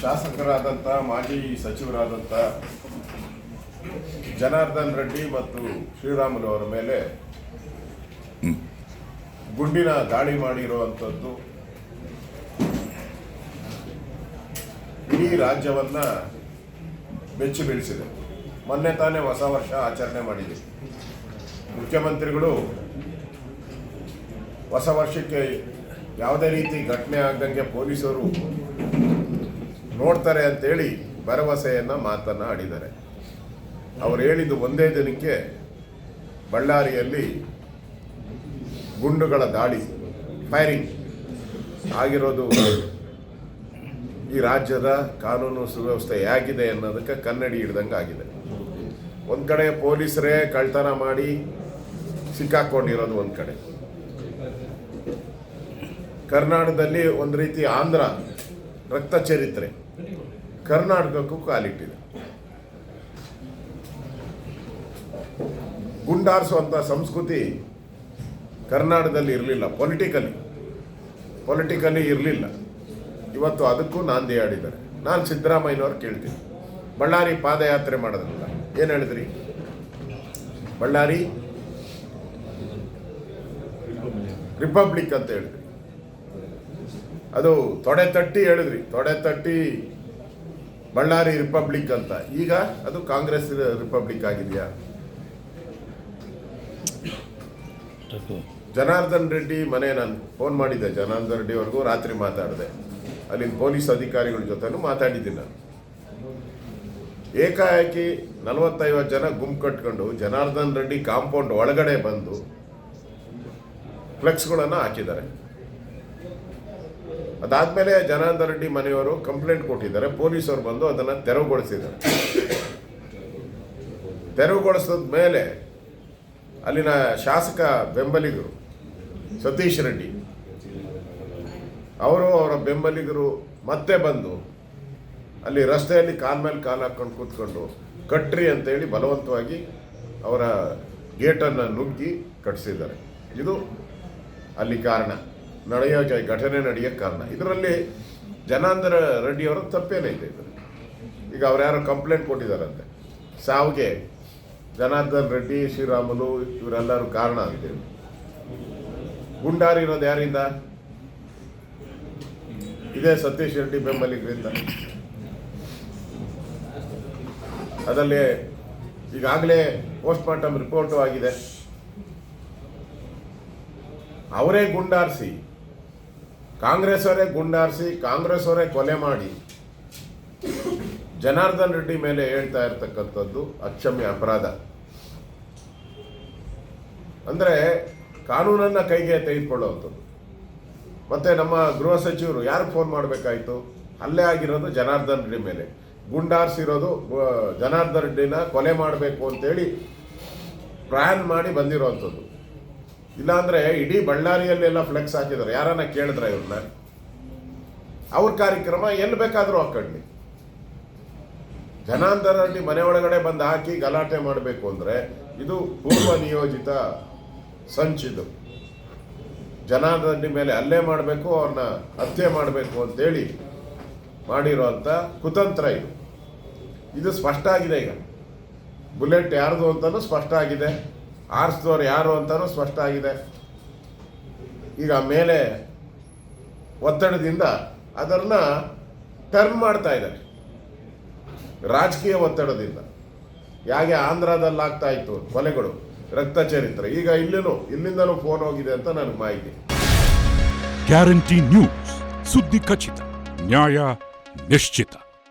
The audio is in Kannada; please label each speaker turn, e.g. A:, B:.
A: ಶಾಸಕರಾದಂಥ ಮಾಜಿ ಸಚಿವರಾದಂಥ ಜನಾರ್ದನ್ ರೆಡ್ಡಿ ಮತ್ತು ಶ್ರೀರಾಮುಲು ಅವರ ಮೇಲೆ ಗುಂಡಿನ ದಾಳಿ ಮಾಡಿರುವಂಥದ್ದು ಇಡೀ ರಾಜ್ಯವನ್ನ ಬೆಚ್ಚಿ ಬೀಳಿಸಿದೆ. ಮೊನ್ನೆ ತಾನೇ ಹೊಸ ವರ್ಷ ಆಚರಣೆ ಮಾಡಿದೆ. ಮುಖ್ಯಮಂತ್ರಿಗಳು ಹೊಸ ವರ್ಷಕ್ಕೆ ಯಾವುದೇ ರೀತಿ ಘಟನೆ ಆಗದಂಗೆ ಪೊಲೀಸರು ನೋಡ್ತಾರೆ ಅಂತೇಳಿ ಭರವಸೆಯನ್ನು ಮಾತನ್ನು ಆಡಿದ್ದಾರೆ. ಅವರು ಹೇಳಿದ್ದು ಒಂದೇ ದಿನಕ್ಕೆ ಬಳ್ಳಾರಿಯಲ್ಲಿ ಗುಂಡುಗಳ ದಾಳಿ ಫೈರಿಂಗ್ ಆಗಿರೋದು ಈ ರಾಜ್ಯದ ಕಾನೂನು ಸುವ್ಯವಸ್ಥೆ ಹೇಗಿದೆ ಅನ್ನೋದಕ್ಕೆ ಕನ್ನಡಿ ಹಿಡ್ದಂಗೆ ಆಗಿದೆ. ಒಂದು ಕಡೆ ಪೊಲೀಸರೇ ಕಳ್ತನ ಮಾಡಿ ಸಿಕ್ಕಾಕೊಂಡಿರೋದು ಒಂದು ಕಡೆ. ಕರ್ನಾಟಕದಲ್ಲಿ ಒಂದು ರೀತಿ ಆಂಧ್ರ ರಕ್ತ ಚರಿತ್ರೆ. ಕರ್ನಾಟಕಕ್ಕೂ ಕಾಲಿಟ್ಟಿದೆ. ಗುಂಡಾರಿಸುವಂಥ ಸಂಸ್ಕೃತಿ ಕರ್ನಾಟಕದಲ್ಲಿ ಇರಲಿಲ್ಲ. ಪೊಲಿಟಿಕಲಿ ಪೊಲಿಟಿಕಲಿ ಇರಲಿಲ್ಲ. ಇವತ್ತು ಅದಕ್ಕೂ ನಾಂದಿ ಆಡಿದ್ದಾರೆ ನಾನು ಸಿದ್ದರಾಮಯ್ಯನವ್ರು ಕೇಳ್ತೀನಿ. ಬಳ್ಳಾರಿ ಪಾದಯಾತ್ರೆ ಮಾಡೋದ್ರಲ್ಲ ಏನು ಹೇಳಿದ್ರಿ? ಬಳ್ಳಾರಿ ರಿಪಬ್ಲಿಕ್ ಅಂತ ಹೇಳಿದ್ರಿ. ಅದು ತೊಡೆ ತಟ್ಟಿ ಹೇಳಿದ್ರಿ. ತೊಡೆ ತಟ್ಟಿ ಬಳ್ಳಾರಿ ರಿಪಬ್ಲಿಕ್ ಅಂತ. ಈಗ ಅದು ಕಾಂಗ್ರೆಸ್ ರಿಪಬ್ಲಿಕ್ ಆಗಿದೆಯಾ? ಜನಾರ್ದನ್ ರೆಡ್ಡಿ ಮನೆ ನಾನು ಫೋನ್ ಮಾಡಿದ್ದೆ. ಜನಾರ್ದನ್ ರೆಡ್ಡಿ ಅವ್ರಿಗೂ ರಾತ್ರಿ ಮಾತಾಡಿದೆ. ಅಲ್ಲಿನ ಪೊಲೀಸ್ ಅಧಿಕಾರಿಗಳ ಜೊತೆನೂ ಮಾತಾಡಿದ್ದೀನಿ ನಾನು. ಏಕಾಏಕಿ ನಲವತ್ತೈವತ್ತು ಜನ ಗುಂಪು ಕಟ್ಕೊಂಡು ಜನಾರ್ದನ್ ರೆಡ್ಡಿ ಕಾಂಪೌಂಡ್ ಒಳಗಡೆ ಬಂದು ಫ್ಲೆಕ್ಸ್ಗಳನ್ನು ಹಾಕಿದ್ದಾರೆ. ಅದಾದ್ಮೇಲೆ ಜನಾರ್ದನ ರೆಡ್ಡಿ ಮನೆಯವರು ಕಂಪ್ಲೇಂಟ್ ಕೊಟ್ಟಿದ್ದಾರೆ. ಪೊಲೀಸರು ಬಂದು ಅದನ್ನು ತೆರವುಗೊಳಿಸಿದ್ದಾರೆ. ತೆರವುಗೊಳಿಸಿದ ಮೇಲೆ ಅಲ್ಲಿನ ಶಾಸಕ ಬೆಂಬಲಿಗರು ಸತೀಶ್ ರೆಡ್ಡಿ ಅವರು ಅವರ ಬೆಂಬಲಿಗರು ಮತ್ತೆ ಬಂದು ಅಲ್ಲಿ ರಸ್ತೆಯಲ್ಲಿ ಕಾಲ್ ಮೇಲೆ ಕಾಲು ಹಾಕ್ಕೊಂಡು ಕೂತ್ಕೊಂಡು ಕಟ್ರಿ ಅಂತೇಳಿ ಬಲವಂತವಾಗಿ ಅವರ ಗೇಟನ್ನು ನುಗ್ಗಿ ಕಟ್ಟಿಸಿದ್ದಾರೆ. ಇದು ಅಲ್ಲಿ ಕಾರಣ. ನಡೆಯೋಕೆ ಘಟನೆ ನಡೆಯೋಕ್ಕೆ ಕಾರಣ. ಇದರಲ್ಲಿ ಜನಾಂತರ ರೆಡ್ಡಿಯವರ ತಪ್ಪೇನೈತೆ ಇದರಲ್ಲಿ ಈಗ ಅವ್ರು ಯಾರೋ ಕಂಪ್ಲೇಂಟ್ ಕೊಟ್ಟಿದ್ದಾರಂತೆ. ಸಾವಿಗೆ ಜನಾರ್ದನ್ ರೆಡ್ಡಿ, ಶ್ರೀರಾಮುಲು ಇವರೆಲ್ಲರೂ ಕಾರಣ ಅಂತೇಳಿ ಗುಂಡಾರಿರೋದು ಯಾರಿಂದ? ಇದೇ ಸತೀಶ್ ರೆಡ್ಡಿ ಬೆಂಬಲಿಗರಿಂದ ಅದರಲ್ಲಿ ಈಗಾಗಲೇ ಪೋಸ್ಟ್ ಮಾರ್ಟಮ್ ರಿಪೋರ್ಟು ಆಗಿದೆ. ಅವರೇ ಗುಂಡಾರಿಸಿ ಕಾಂಗ್ರೆಸ್ ಅವರೇ ಗುಂಡಾರಿಸಿ ಕಾಂಗ್ರೆಸ್ ಅವರೇ ಕೊಲೆ ಮಾಡಿ. ಜನಾರ್ದನ್ ರೆಡ್ಡಿ ಮೇಲೆ ಹೇಳ್ತಾ ಇರ್ತಕ್ಕಂಥದ್ದು ಅಕ್ಷಮ್ಯ ಅಪರಾಧ. ಅಂದರೆ ಕಾನೂನನ್ನ ಕೈಗೆ ತೆಗೆದುಕೊಳ್ಳುವಂಥದ್ದು. ಮತ್ತೆ ನಮ್ಮ ಗೃಹ ಸಚಿವರು ಯಾರು ಫೋನ್ ಮಾಡಬೇಕಾಯ್ತು? ಅಲ್ಲೇ ಆಗಿರೋದು ಜನಾರ್ದನ್ ರೆಡ್ಡಿ ಮೇಲೆ. ಗುಂಡಾರಿಸಿರೋದು ಜನಾರ್ದನ್ ರೆಡ್ಡಿನ ಕೊಲೆ ಮಾಡಬೇಕು ಅಂತೇಳಿ ಪ್ಲಾನ್ ಮಾಡಿ ಬಂದಿರೋವಂಥದ್ದು ಇಲ್ಲಾಂದ್ರೆ ಇಡೀ ಬಳ್ಳಾರಿಯಲ್ಲೆಲ್ಲ ಫ್ಲೆಕ್ಸ್ ಹಾಕಿದ್ದಾರೆ. ಯಾರನ್ನ ಕೇಳಿದ್ರ ಇವ್ರನ್ನ? ಅವ್ರ ಕಾರ್ಯಕ್ರಮ ಎಲ್ಲಿ ಬೇಕಾದರೂ ಹಾಕೊಳ್ಳಿ. ಜನಾಂದರಲ್ಲಿ ಮನೆ ಒಳಗಡೆ ಬಂದು ಹಾಕಿ ಗಲಾಟೆ ಮಾಡಬೇಕು ಅಂದ್ರೆ ಇದು ಪೂರ್ವ ನಿಯೋಜಿತ ಸಂಚಿದು ಜನಾರ್ದನ್ ರೆಡ್ಡಿ ಮೇಲೆ ಅಲ್ಲೇ ಮಾಡಬೇಕು ಅವ್ರನ್ನ ಹತ್ಯೆ ಮಾಡಬೇಕು ಅಂತೇಳಿ ಮಾಡಿರೋಂಥ ಕುತಂತ್ರ ಇದು. ಇದು ಸ್ಪಷ್ಟ ಆಗಿದೆ ಈಗ. ಬುಲೆಟ್ ಯಾರ್ದು ಅಂತಲೂ ಸ್ಪಷ್ಟ ಆಗಿದೆ. ಆರಿಸಿದವ್ರು ಯಾರು ಅಂತಲೂ ಸ್ಪಷ್ಟ ಆಗಿದೆ. ಈಗ ಮೇಲೆ ಒತ್ತಡದಿಂದ ಅದನ್ನ ಟರ್ನ್ ಮಾಡ್ತಾ ಇದ್ದಾರೆ. ರಾಜಕೀಯ ಒತ್ತಡದಿಂದ. ಹೇಗೆ ಆಂಧ್ರದಲ್ಲಿ ಆಗ್ತಾ ಇತ್ತು ಕೊಲೆಗಳು, ರಕ್ತ ಚರಿತ್ರೆ. ಈಗ ಇಲ್ಲಿನೂ, ಇಲ್ಲಿಂದಲೂ ಫೋನ್ ಹೋಗಿದೆ ಅಂತ ನನಗೆ ಮಾಹಿತಿ.
B: ಗ್ಯಾರಂಟಿ ನ್ಯೂಸ್ ಸುದ್ದಿ ಖಚಿತ ನ್ಯಾಯ ನಿಶ್ಚಿತ